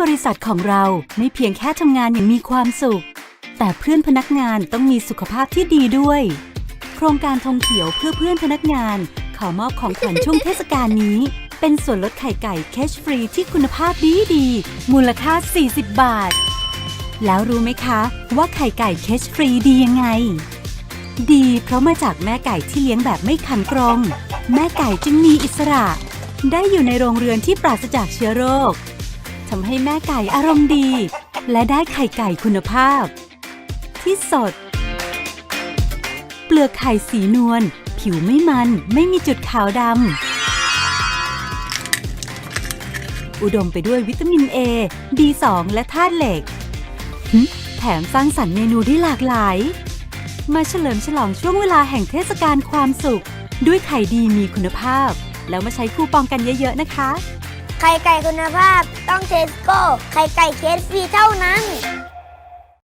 บริษัทของเราไม่เพียงแค่ทำงานอย่างมีความสุข แต่เพื่อนพนักงานต้องมีสุขภาพที่ดีด้วย โครงการธงเขียวเพื่อเพื่อนพนักงาน ขอมอบของขวัญช่วงเทศกาลนี้ เป็นส่วนลดไข่ไก่เคชฟรีที่คุณภาพดีดีมูลค่า 40 บาท แล้วรู้ไหมคะว่าไข่ไก่เคชฟรีดียังไง ดีเพราะมาจากแม่ไก่ที่เลี้ยงแบบไม่ขันกรง แม่ไก่จึงมีอิสระ ได้อยู่ในโรงเรือนที่ปราศจากเชื้อโรค ทำให้แม่ไก่อารมณ์ดี และได้ไข่ไก่คุณภาพ ที่สด เปลือกไข่สีนวล ผิวไม่มันไม่มีจุดขาวดำ อุดมไปด้วยวิตามิน A B2 และธาตุเหล็ก แถมสร้างสรรค์เมนูได้หลากหลาย มาเฉลิมฉลองช่วงเวลาแห่งเทศกาลความสุข ด้วยไข่ดีมีคุณภาพ แล้วมาใช้คูปองกันเยอะๆนะคะ ไข่ไก่คุณภาพต้องเทสโก้ ไข่ไก่เคสฟรีเท่านั้น